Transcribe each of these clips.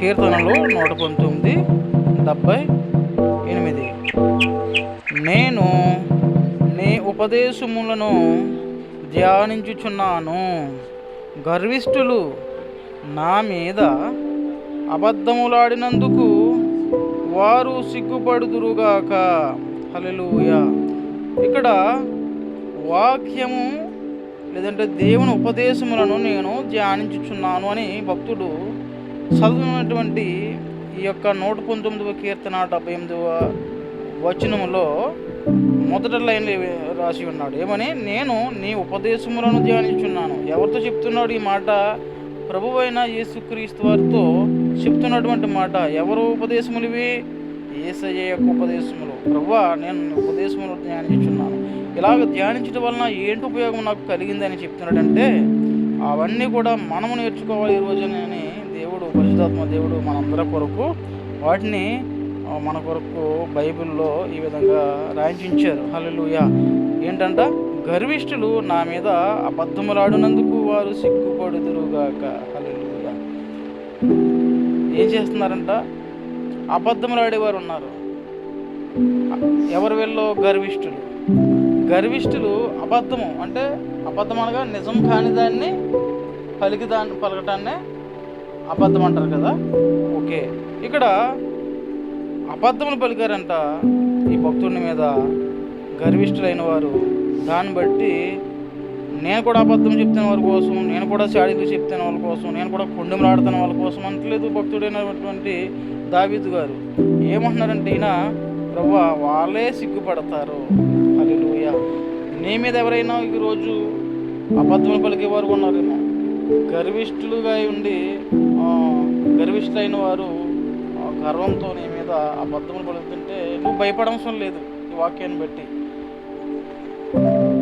కీర్తనలు నూట పంతొమ్మిది డెబ్బై ఎనిమిది. నేను నీ ఉపదేశములను ధ్యానించుచున్నాను. గర్విష్ఠులు నా మీద అబద్ధములాడినందుకు వారు సిగ్గుపడుదురుగాక. హల్లెలూయ. ఇక్కడ వాక్యము లేదంటే దేవుని ఉపదేశములను నేను ధ్యానించుచున్నాను అని భక్తుడు చదువునటువంటి ఈ యొక్క నూట పంతొమ్మిదవ కీర్తన డెబ్బై ఎనిమిదవ వచనములో మొదట లైన్లో రాసి ఉన్నాడు. ఏమని? నేను నీ ఉపదేశములను ధ్యానించున్నాను. ఎవరితో చెప్తున్నాడు ఈ మాట? ప్రభువైన యేసుక్రీస్తు వారితో చెప్తున్నటువంటి మాట. ఎవరు ఉపదేశములు ఇవి ఏసయ్య యొక్క ఉపదేశములు. ప్రభువా నేను ఉపదేశములు ధ్యానించున్నాను ఇలాగ ధ్యానించడం వలన ఏంటి ఉపయోగం నాకు కలిగిందని చెప్తున్నాడంటే అవన్నీ కూడా మనము నేర్చుకోవాలి ఈ రోజునని దేవుడు పరిశుధాత్మ దేవుడు మనందరి కొరకు వాటిని మన కొరకు బైబిల్లో ఈ విధంగా రాయించారు హల్లెలూయా. ఏంటంట? గర్విష్ఠులు నా మీద అబద్ధములాడినందుకు వారు సిగ్గుపడుదురుగాక. హల్లెలూయా. ఏం చేస్తున్నారంట? అబద్ధములాడేవారు ఉన్నారు. ఎవరు వెళ్ళో గర్విష్ఠులు. గర్విష్ఠులు అబద్ధము అంటే అబద్ధం అనగా నిజం కాని దాన్ని పలికి దాన్ని పలకటాన్నే అబద్ధం అంటారు కదా. ఓకే. ఇక్కడ అబద్ధములు పలికారంట ఈ భక్తుడి మీద గర్విష్ఠులైన వారు. దాన్ని బట్టి నేను కూడా అబద్ధం చెప్తున్న వారి కోసం నేను కూడా శాడీలు చెప్తున్న వాళ్ళ కోసం నేను కూడా కొండెములాడుతున్న వాళ్ళ కోసం అంటలేదు భక్తుడైనటువంటి దావిదు గారు ఏమంటున్నారంటే ఈయన ప్రభు వాళ్ళే సిగ్గుపడతారు. హల్లెలూయా. నీ మీద ఎవరైనా ఈరోజు అబద్ధములు పలికేవారు ఉన్నారేమో? గర్విష్ఠులుగా ఉండి గర్విష్ఠులైన వారు గర్వంతో నీ మీద అబద్ధములు పలుకుతుంటే నువ్వు భయపడవసరం లేదు ఈ వాక్యాన్ని బట్టి.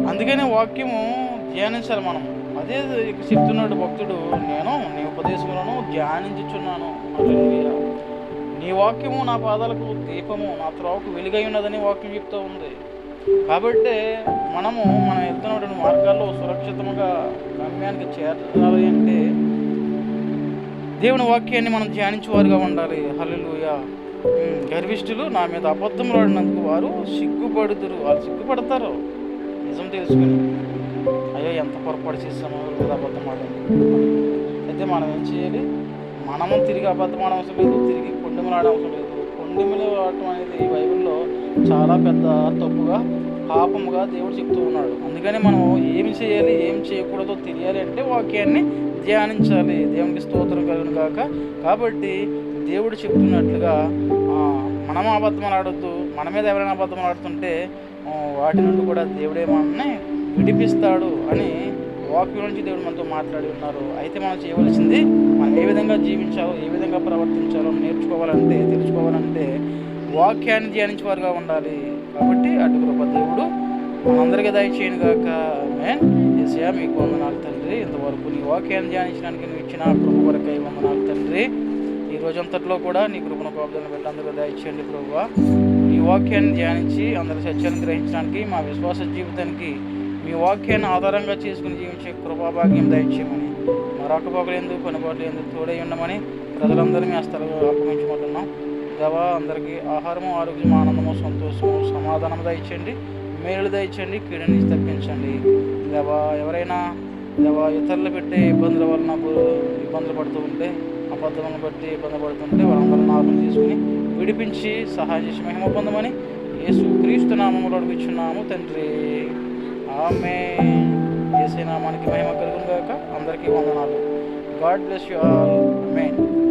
అందుకనే వాక్యము ధ్యానించాలి మనం. అదే చెప్తున్నాడు భక్తుడు. నేను నీ ఉపదేశంలోనూ ధ్యానించుచున్నాను. హల్లెలూయా. నీ వాక్యము నా పాదాలకు దీపము నా త్రోవకు వెలుగై ఉన్నదని వాక్యం చెప్తూ ఉంది. కాబట్టి మనము మనం వెళ్తున్నటువంటి మార్గాల్లో సురక్షితంగా గమ్యానికి చేరాలి అంటే దేవుని వాక్యాన్ని మనం ధ్యానించేవారుగా ఉండాలి. హల్లుయ గర్విష్ఠులు నా మీద అబద్ధంలో ఆడినందుకు వారు సిగ్గుపడుతురు వాళ్ళు సిగ్గుపడతారు. నిజం తెలుసుకుని. అయ్యో ఎంత పొరపాటు చేస్తామో మీద అబద్ధం ఆడండి అయితే మనం ఏం చేయాలి? మనము తిరిగి అబద్ధం అవసరం లేదు తిరిగి కొండెములు ఆడవసరం లేదు. కొండెములు ఆడటం అనేది బైబిల్లో చాలా పెద్ద తప్పుగా పాపముగా దేవుడు చెప్తూ ఉన్నాడు. అందుకని మనం ఏం చేయాలి ఏం చేయకూడదో తెలియాలి అంటే వాక్యాన్ని ధ్యానించాలి. దేవునికి స్తోత్రం కలుగును కాక కాబట్టి దేవుడు చెప్తున్నట్లుగా మనం అబద్ధం ఆడొద్దు. మన మీద ఎవరైనా అబద్ధం ఆడుతుంటే వాటి నుండి కూడా దేవుడే మనల్ని విడిపిస్తాడు అని వాక్యం నుంచి దేవుడు మనతో మాట్లాడి ఉన్నారు. అయితే మనం చేయవలసింది మనం ఏ విధంగా జీవించాలో ఏ విధంగా ప్రవర్తించాలో నేర్చుకోవాలంటే తెలుసుకోవాలంటే వాక్యాన్ని ధ్యానించేవారుగా ఉండాలి. కాబట్టి అటు కృప దేవుడు మనందరికీ దయచేయను గాక. మేన్ ఏసయా మీకు వందనాలు తండ్రి. ఇంతవరకు నీ వాక్యాన్ని ధ్యానించడానికి నువ్వు ఇచ్చిన కృప వరకై వందనాలు తండ్రి. ఈ రోజంతట్లో కూడా నీ కృపను కోపదలను పెట్టి అందరూ దయచేయండి ప్రభువా. నీ వాక్యాన్ని ధ్యానించి అందరి సత్యాన్ని గ్రహించడానికి మా విశ్వాస జీవితానికి మీ వాక్యాన్ని ఆధారంగా చేసుకుని జీవించే కృపాభాగ్యం దయచేయమని మరొక పగలు ఎందుకు కొనుగోలు ఎందుకు తోడై ఉండమని ప్రజలందరూ మీ అస్తలుగా ఆక్రమించుకుంటున్నాం దేవా అందరికీ ఆహారము ఆరోగ్యం ఆనందము సంతోషము సమాధానం దయచేయండి. మేలు దయచేయండి. క్రీడ నుంచి తప్పించండి. దేవా ఎవరైనా దేవా ఇతరులు పెట్టే ఇబ్బందుల వలన ఇబ్బందులు పడుతూ ఉంటే అబద్ధములను బట్టి ఇబ్బంది పడుతుంటే వాళ్ళందరూ నామం తీసుకుని విడిపించి సహాయం చేసి మహిమ పొందమని యేసు క్రీస్తు నామములో అడుగుచున్నాము తండ్రి. ఆమె చేసే నామానికి మహిమ కలుగును గాక. అందరికీ వందనాలు. God bless you all. Main